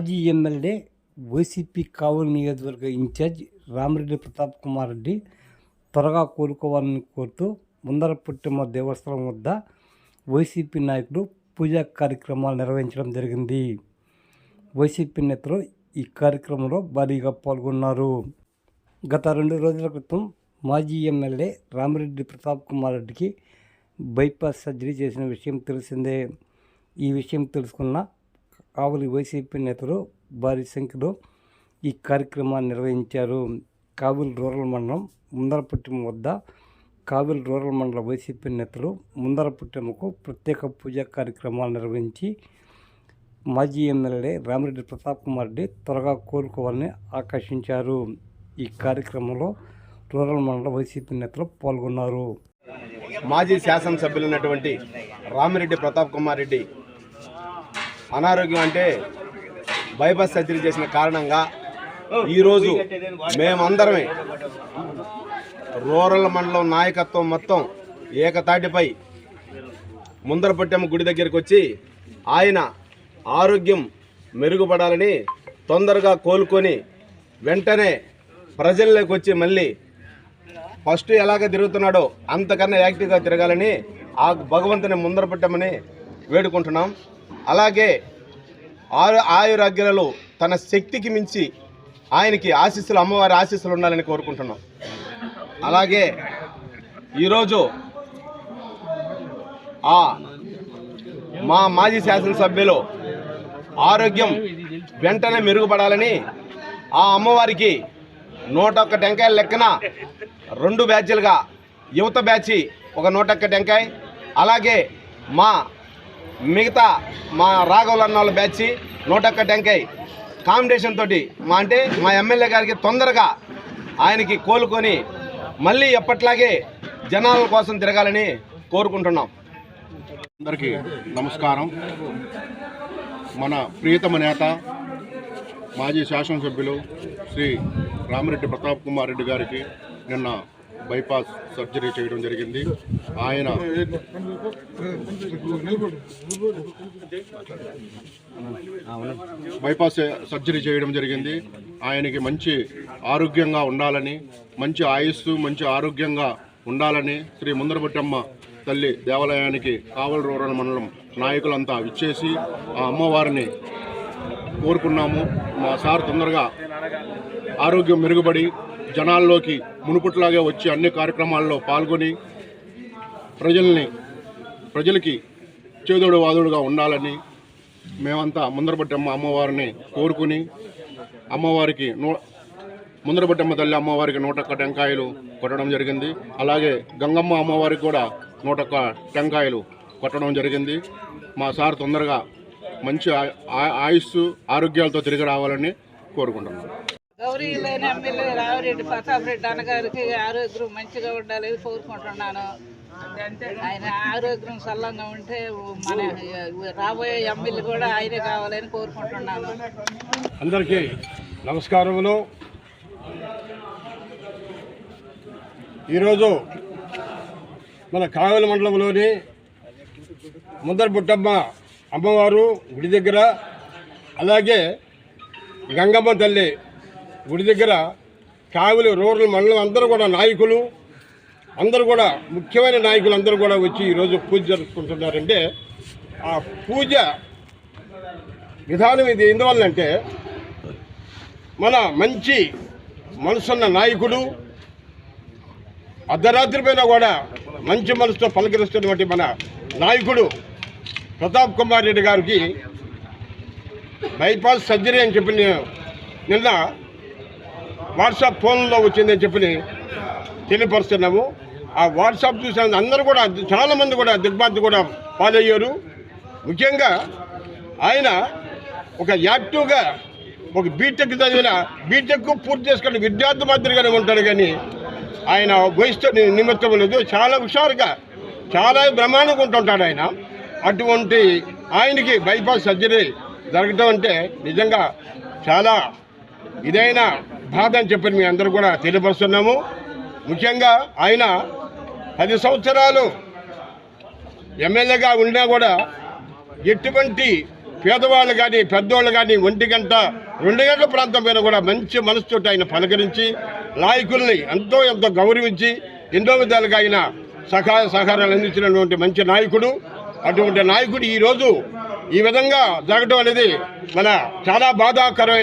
మాజీ MLA YCP Kavali నియోజకవర్గ incharge Ramireddy Pratap Kumar Reddy త్వరగా కోలుకోవాలని కోరుతూ ముందరపుట్టమ్మ దేవస్థానం వద్ద వైసీపీ నాయకులు పూజా కార్యక్రమాలు నిర్వహించడం జరిగింది. వైసీపీ నేతలు ఈ కార్యక్రమంలో భారీగా పాల్గొన్నారు. గత రెండు రోజుల క్రితం మాజీ ఎమ్మెల్యే రామిరెడ్డి ప్రతాప్ కుమార్ రెడ్డికి బైపాస్ సర్జరీ చేసిన విషయం తెలిసిందే. ఈ విషయం తెలుసుకున్న కావలి వైసీపీ నేతలు భారీ సంఖ్యలో ఈ కార్యక్రమాన్ని నిర్వహించారు. కావిల్ రూరల్ మండలం ముందరపుట్టం వద్ద కావిల్ రూరల్ మండల వైసీపీ నేతలు ముందరపుట్టెమ్మకు ప్రత్యేక పూజా కార్యక్రమాలు నిర్వహించి మాజీ ఎమ్మెల్యే రామిరెడ్డి ప్రతాప్ కుమార్ రెడ్డి త్వరగా కోలుకోవాలని ఆకర్షించారు ఈ కార్యక్రమంలో రూరల్ మండల వైసీపీ నేతలు పాల్గొన్నారు. మాజీ శాసనసభ్యులైనటువంటి రామిరెడ్డి ప్రతాప్ కుమార్ రెడ్డి అనారోగ్యం అంటే బైపాస్ సర్జరీ చేసిన కారణంగా ఈరోజు మేమందరమే రూరల్ మండలం నాయకత్వం మొత్తం ఏకతాటిపై ముందరపట్టెమ్మ గుడి దగ్గరికి వచ్చి ఆయన ఆరోగ్యం మెరుగుపడాలని తొందరగా కోలుకొని వెంటనే ప్రజల్లోకి వచ్చి మళ్ళీ ఫస్ట్ ఎలాగ తిరుగుతున్నాడో అంతకన్నా యాక్టివ్గా తిరగాలని ఆ భగవంతుని ముందరపెట్టమని వేడుకుంటున్నాం. అలాగే ఆరు ఆయురాగ్యాలలో తన శక్తికి మించి ఆయనకి ఆశీస్సులు అమ్మవారి ఆశీస్సులు ఉండాలని కోరుకుంటున్నాం. అలాగే ఈరోజు ఆ మా మాజీ శాసనసభ్యులు ఆరోగ్యం వెంటనే మెరుగుపడాలని ఆ అమ్మవారికి నూట ఒక్క టెంకాయల లెక్కన రెండు బ్యాచ్లుగా యువత బ్యాచ్ ఒక నూట ఒక్క టెంకాయ అలాగే మా మిగతా మా రాఘవులన్నాళ్ళ బ్యాచ్ నూట ఒక్క టెంకాయ. కాంపిటీషన్ తోటి మా అంటే మా ఎమ్మెల్యే గారికి తొందరగా ఆయనకి కోలుకొని మళ్ళీ ఎప్పట్లాగే జనాల కోసం తిరగాలని కోరుకుంటున్నాం. అందరికీ నమస్కారం. మన ప్రియతమ నేత మాజీ శాసనసభ్యులు శ్రీ రామిరెడ్డి ప్రతాప్ కుమార్ రెడ్డి గారికి నిన్న బైపాస్ సర్జరీ చేయడం జరిగింది. ఆయన. బైపాస్ సర్జరీ చేయడం జరిగింది. ఆయనకి మంచి ఆరోగ్యంగా ఉండాలని మంచి ఆయుస్సు మంచి ఆరోగ్యంగా ఉండాలని శ్రీ ముందరబుట్టమ్మ తల్లి దేవాలయానికి కావలి రూరల్ మండలం నాయకులంతా ఇచ్చేసి ఆ అమ్మవారిని కోరుకున్నాము. మా సార్ తొందరగా ఆరోగ్యం మెరుగుపడి జనాల్లోకి మునుపుట్లాగే వచ్చి అన్ని కార్యక్రమాల్లో పాల్గొని ప్రజల్ని ప్రజలకి చేదోడు వాదుడుగా ఉండాలని మేమంతా ముందరపట్టమ్మ అమ్మవారిని కోరుకుని అమ్మవారికి నూ ముందరపట్టమ్మ తల్లి అమ్మవారికి నూటక్క టెంకాయలు కొట్టడం జరిగింది. అలాగే గంగమ్మ అమ్మవారికి కూడా నూటక్క టెంకాయలు కొట్టడం జరిగింది. మా సార్ తొందరగా మంచి ఆ- ఆయుస్సు ఆరోగ్యాలతో తిరిగి రావాలని కోరుకుంటున్నాను గౌరీ లేని ఎమ్మెల్యే రావిరెడ్డి ప్రతాప్ రెడ్డి అన్నగారికి ఆరోగ్యం మంచిగా ఉండాలని కోరుకుంటున్నాను. ఆయన ఆరోగ్యం సల్లంగా ఉంటే మన రాబోయే ఎమ్మెల్యే కూడా ఆయనే కావాలని కోరుకుంటున్నాను. అందరికీ నమస్కారములు. ఈరోజు మన కావలి మండలంలోని ముందర బుట్టమ్మ అమ్మవారు గుడి దగ్గర అలాగే గంగమ్మ తల్లి గుడి దగ్గర కావలి రూరల్ మండలం అందరూ కూడా నాయకులు అందరూ కూడా ముఖ్యమైన నాయకులు అందరూ కూడా వచ్చి ఈరోజు పూజ జరుపుకుంటున్నారంటే ఆ పూజ విధానం ఇది ఎందువల్లంటే మన మంచి మనసున్న నాయకుడు అర్ధరాత్రి పైన కూడా మంచి మనసుతో పలకరిస్తున్నటువంటి మన నాయకుడు ప్రతాప్ కుమార్ రెడ్డి గారికి బైపాస్ సర్జరీ అని చెప్పి నిన్న వాట్సాప్ ఫోన్లో వచ్చిందని చెప్పి తెలియపరుస్తున్నాము. ఆ వాట్సాప్ చూసిన అందరూ కూడా చాలామంది కూడా దిగ్బాధి కూడా పాలయ్యారు. ముఖ్యంగా ఆయన ఒక యాక్టివ్గా ఒక బీటెక్ చదివిన బీటెక్ పూర్తి చేసుకున్న విద్యార్థి మాదిరిగానే ఉంటాడు కానీ ఆయన వయసుతో నిమిత్తం లేదు. చాలా హుషారుగా చాలా బ్రహ్మాండంగా ఉంటుంటాడు ఆయన. అటువంటి ఆయనకి బైపాస్ సర్జరీ జరగటం అంటే నిజంగా చాలా ఇదైన బాధ అని చెప్పి మీ అందరూ కూడా తెలియపరుస్తున్నాము. ముఖ్యంగా ఆయన పది సంవత్సరాలు ఎమ్మెల్యేగా ఉన్నా కూడా ఎటువంటి పేదవాళ్ళు కానీ పెద్దవాళ్ళు కానీ ఒంటి గంట రెండు గంటల ప్రాంతం మీద కూడా మంచి మనసుతోటి ఆయన పలకరించి నాయకుల్ని ఎంతో ఎంతో గౌరవించి ఎన్నో విధాలుగా ఆయన సహాయ సహకారాలు అందించినటువంటి మంచి నాయకుడు. అటువంటి నాయకుడు ఈరోజు ఈ విధంగా జరగడం అనేది మన చాలా బాధాకరమైన